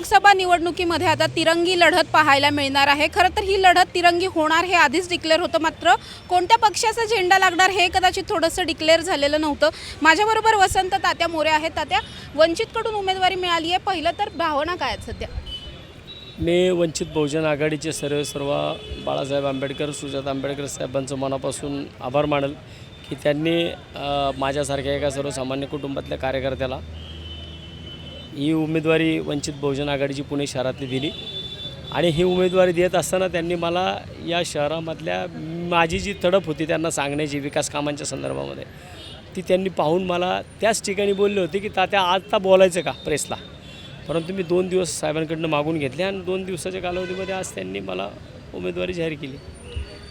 लोकसभा निवडणुकीमध्ये आता तिरंगी लढत पाहायला मिळणार आहे. खरं तर ही लढत तिरंगी होणार हे आधीच डिक्लेअर होतं. मात्र कोणत्या पक्षाचा झेंडा लागणार हे कदाचित थोडंसं डिक्लेअर झालेलं नव्हतं. माझ्याबरोबर वसंत तात्या मोरे आहेत. तात्या वंचितकडून उमेदवारी मिळाली आहे पहिलं तर भावना काय आहेत सध्या? मी वंचित बहुजन आघाडीचे सर्व सर्व बाळासाहेब आंबेडकर सुजात आंबेडकर साहेबांचं मनापासून आभार मानल की त्यांनी माझ्यासारख्या एका सर्वसामान्य कुटुंबातल्या कार्यकर्त्याला ही उमेदवारी वंचित बहुजन आघाडीची पुणे शहरातली दिली. आणि ही उमेदवारी देत असताना त्यांनी मला या शहरामधल्या माझी जी तडप होती त्यांना सांगण्याची विकास कामांच्या संदर्भामध्ये ती त्यांनी पाहून मला त्याच ठिकाणी बोलले होते की तात्या आता बोलायचं का प्रेसला? परंतु मी दोन दिवस साहेबांकडनं मागून घेतले आणि दोन दिवसाच्या कालावधीमध्ये आज त्यांनी मला उमेदवारी जाहीर केली.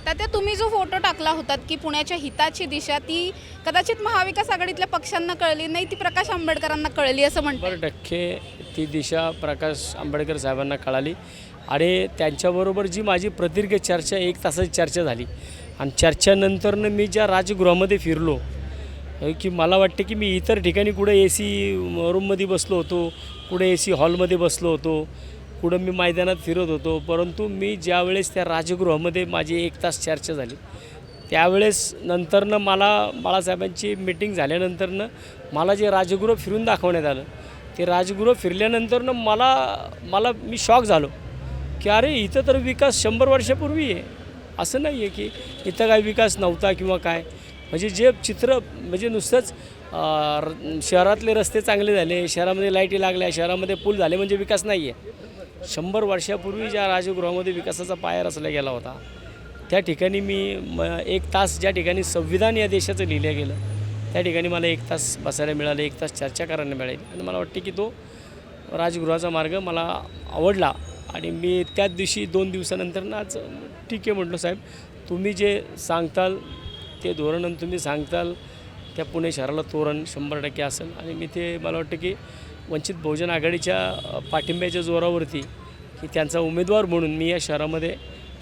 तात्या तुम्ही जो फोटो टाकला होतात की पुण्याच्या हिताची दिशा ती कदाचित महाविकास आघाडीतल्या पक्षांना कळली नाही ती प्रकाश आंबेडकरांना कळली असं म्हणतात. शंभर टक्के ती दिशा प्रकाश आंबेडकर साहेबांना कळाली. आणि त्यांच्याबरोबर जी माझी प्रदीर्घ चर्चा एक तासाची चर्चा झाली. आणि चर्चेनंतरनं मी ज्या राजगृहामध्ये फिरलो की मला वाटते की मी इतर ठिकाणी कुठे ए सी रूममध्ये बसलो होतो कुठे ए सी हॉलमध्ये बसलो होतो कुठं मी मैदानात फिरत होतो परंतु मी ज्यावेळेस त्या राजगृहामध्ये माझी एक तास चर्चा झाली त्यावेळेस नंतरनं मला बाळासाहेबांची मिटिंग झाल्यानंतरनं मला जे राजगृह फिरून दाखवण्यात आलं ते राजगृह फिरल्यानंतरनं मला मला मी शॉक झालो की अरे इथं तर विकास शंभर वर्षापूर्वी आहे. असं नाही आहे की इथं काय विकास नव्हता किंवा काय. म्हणजे जे चित्र म्हणजे नुसतंच र- शहरातले रस्ते चांगले झाले शहरामध्ये लाईटी लागल्या शहरामध्ये पूल झाले म्हणजे विकास नाही आहे शंभर वर्षापूर्वी ज्या राजगृहामध्ये विकासाचा पाया रचला गेला होता त्या ठिकाणी मी म एक तास ज्या ठिकाणी संविधान या देशाचं लिहिलं गेलं त्या ठिकाणी मला एक तास बसायला मिळालं एक तास चर्चा करायला मिळाली. आणि मला वाटते की तो राजगृहाचा मार्ग मला आवडला. आणि मी त्याच दिवशी दोन दिवसानंतर नाच आज ठीक आहे म्हटलं साहेब. तुम्ही जे सांगताल ते धोरण आणि तुम्ही सांगताल त्या पुणे शहराला तोरण शंभर टक्के असेल. आणि मी ते मला वाटतं की वंचित बहुजन आघाडीच्या पाठिंब्याच्या जोरावरती की त्यांचा उमेदवार म्हणून मी या शहरामध्ये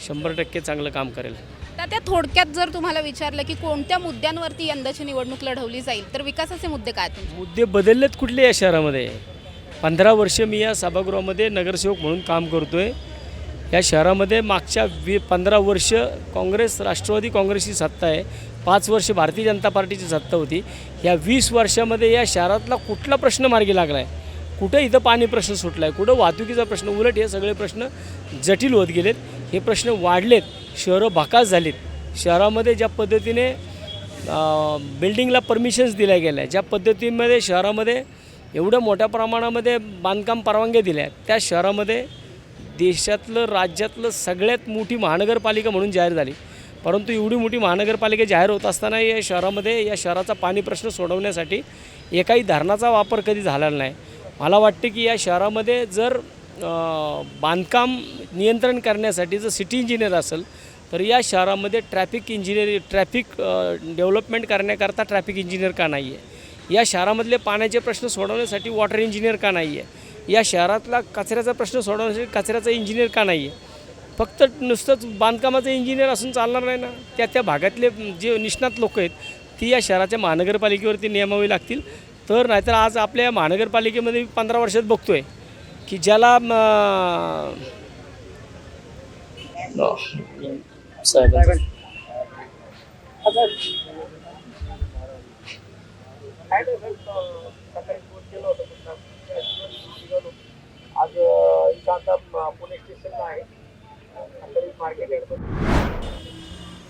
शंभर टक्के चांगलं काम करेल. तात्या थोडक्यात जर तुम्हाला विचारलं की कोणत्या मुद्द्यांवरती यंदाची निवडणूक लढवली जाईल तर विकासाचे मुद्दे काय मुद्दे बदललेत कुठले या शहरामध्ये? पंधरा वर्ष मी या सभागृहामध्ये नगरसेवक म्हणून काम करतो आहे या शहरामध्ये मागच्या वी पंधरा वर्ष काँग्रेस राष्ट्रवादी काँग्रेसची सत्ता आहे. पाच वर्ष भारतीय जनता पार्टीची सत्ता होती. या वीस वर्षामध्ये या शहरातला कुठला प्रश्न मार्गी लागला आहे कुठं इथं पाणी प्रश्न सुटला आहे कुठं वाहतुकीचा प्रश्न उलट हे सगळे प्रश्न जटिल होत गेलेत. हे प्रश्न वाढलेत शहरं भकास झालीत. शहरामध्ये ज्या पद्धतीने बिल्डिंगला परमिशन्स दिल्या गेल्या ज्या पद्धतीमध्ये शहरामध्ये एवढ्या मोठ्या प्रमाणामध्ये बांधकाम परवानग्या दिल्या आहेत त्या शहरामध्ये देशातलं राज्यातलं सगळ्यात मोठी महानगरपालिका म्हणून जाहीर झाली. परंतु एवढी मोठी महानगरपालिका जाहीर होत असताना या शहरामध्ये या शहराचा पाणी प्रश्न सोडवण्यासाठी एकाही धरणाचा वापर कधी झालेला नाही. मला वाटते की या शहरामध्ये जर बांधकाम नियंत्रण करण्यासाठी जर सिटी इंजिनियर असेल तर या शहरामध्ये ट्रॅफिक इंजिनियर ट्रॅफिक डेव्हलपमेंट करण्याकरता ट्रॅफिक इंजिनियर का नाही आहे? या शहरामधले पाण्याचे प्रश्न सोडवण्यासाठी वॉटर इंजिनियर का नाही आहे? या शहरातला कचऱ्याचा प्रश्न सोडवण्यासाठी कचऱ्याचा इंजिनियर का नाही आहे? फक्त नुसतंच बांधकामाचं इंजिनियर असून चालणार नाही ना? त्या त्या भागातले जे निष्णात लोक आहेत ती या शहराच्या महानगरपालिकेवरती नियमावी लागतील. तर नाहीतर आज आपल्या महानगरपालिकेमध्ये महानगरपालिकेमध्ये पंधरा वर्षात बघतो आहे की ज्याला आज इथं आता पुणे स्टेशनला आहे मार्केट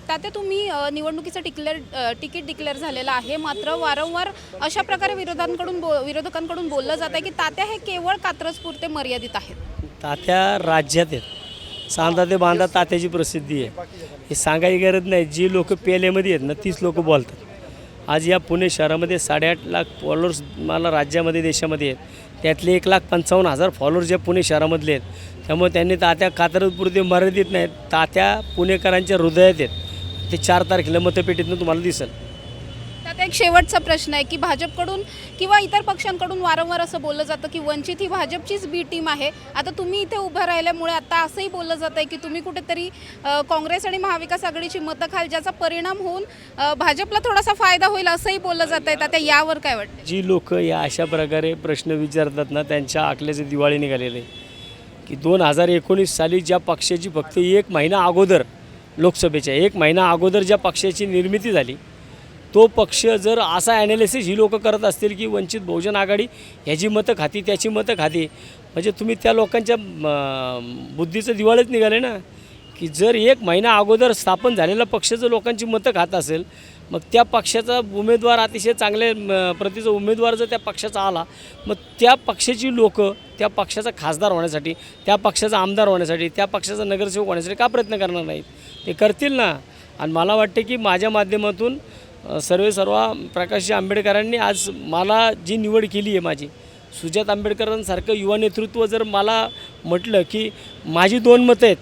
तात्या तुम्ही निवडणुकीचं डिक्लेअर तिकीट डिक्लेअर झालेलं आहे. मात्र वारंवार अशा प्रकारे विरोधांकडून बो विरोधकांकडून बोललं जात आहे की तात्या हे केवळ कात्रजपुरते मर्यादित आहेत. तात्या राज्यात आहेत. सांदा ते बांधा तात्याची प्रसिद्धी आहे. हे सांगायची गरज नाही. जी लोक पेलेमध्ये आहेत ना तीच लोक बोलतात. आज या पुणे शहरामध्ये साडेआठ लाख फॉलोअर्स मला राज्यामध्ये देशामध्ये आहेत. त्यातले एक लाख पंचावन्न हजार फॉलोअर्स या पुणे शहरामधले आहेत. त्यामुळे त्यांनी तात्या कात्रजपुरते मर्यादित नाहीत. तात्या पुणेकरांच्या हृदयात आहेत. ते चार तारखेला मतपेटीतनं तुम्हाला दिसेल. त्यात एक शेवटचा प्रश्न आहे की भाजपकडून किंवा इतर पक्षांकडून वारंवार असं बोललं जातं की वंचित ही भाजपचीच बी टीम आहे. आता तुम्ही इथे उभं राहिल्यामुळे आता असंही बोललं जात आहे की तुम्ही कुठेतरी काँग्रेस आणि महाविकास आघाडीची मतं खाल ज्याचा परिणाम होऊन अ, भाजपला थोडासा फायदा होईल असंही बोललं जात आहे आता यावर काय वाटतं जी लोक या अशा प्रकारे प्रश्न विचारतात ना त्यांच्या आकल्याचे दिवाळी निघालेले. की दोन हजार एकोणीस साली ज्या पक्षाची फक्त एक महिना अगोदर लोकसभेच्या. एक महिना अगोदर ज्या पक्षाची निर्मिती झाली तो पक्ष जर असा ॲनालिसिस ही लोक करत असतील की वंचित बहुजन आघाडी ह्याची मतं खाती त्याची मतं खाती. म्हणजे तुम्ही त्या लोकांच्या बुद्धीचं दिवाळीच निघाले ना? की जर एक महिना अगोदर स्थापन झालेला पक्ष जर लोकांची मतं खात असेल मग त्या पक्षाचा उमेदवार अतिशय चांगले प्रतीचा उमेदवार जर त्या पक्षाचा आला मग त्या पक्षाची लोकं त्या पक्षाचा खासदार होण्यासाठी त्या पक्षाचा आमदार होण्यासाठी त्या पक्षाचा नगरसेवक होण्यासाठी का प्रयत्न करणार नाहीत? ते करतील ना. आणि मला वाटते की माझ्या माध्यमातून सर्वे सर्व प्रकाशजी आंबेडकरांनी आज मला जी निवड केली आहे माझी सुजात आंबेडकरांसारखं युवा नेतृत्व जर मला म्हटलं की माझी दोन मतं आहेत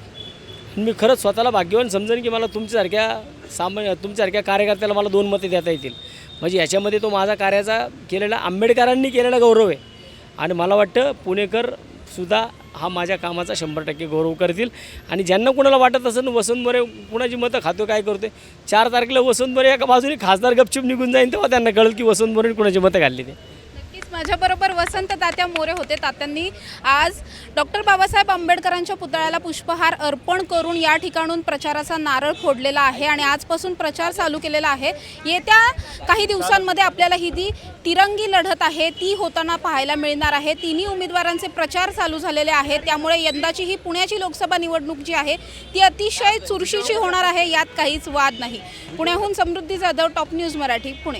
मी खरंच स्वतःला भाग्यवान समजेन की मला तुमच्यासारख्या सामान्य तुमच्यासारख्या कार्यकर्त्याला मला दोन मते देता येतील. म्हणजे याच्यामध्ये तो माझा कार्याचा केलेला आंबेडकरांनी केलेला गौरव आहे. आणि मला वाटतं पुणेकर सुद्धा हा माझ्या कामाचा शंभर टक्के गौरव करतील. आणि ज्यांना कुणाला वाटत असेल वसंत मोरे कुणाची मतं खातो काय करतोय? चार तारखेला वसंत मोरे एका बाजूने खासदार गपचूप निघून जाईन तेव्हा त्यांना कळेल की वसंत मोरेने कुणाची मतं घालली ते. नक्कीच. माझ्याबरोबर वसंत तात्या मोरे होते. तात्यांनी आज डॉक्टर बाबासाहेब आंबेडकरांच्या पुतळ्याला पुष्पहार अर्पण करून या ठिकाणून प्रचाराचा नारळ फोडलेला आहे आणि आजपासून प्रचार चालू केलेला आहे. येत्या काही दिवसांमध्ये आपल्याला ही जी तिरंगी लढत आहे ती होताना पाहायला मिळणार आहे. तिन्ही उमेदवारांचे प्रचार चालू झालेले आहेत. त्यामुळे यंदाची ही पुण्याची लोकसभा निवडणूक जी आहे ती अतिशय चुरशीची होणार आहे यात काहीच वाद नाही. पुण्याहून Samruddhi Jadhav top news Marathi Pune.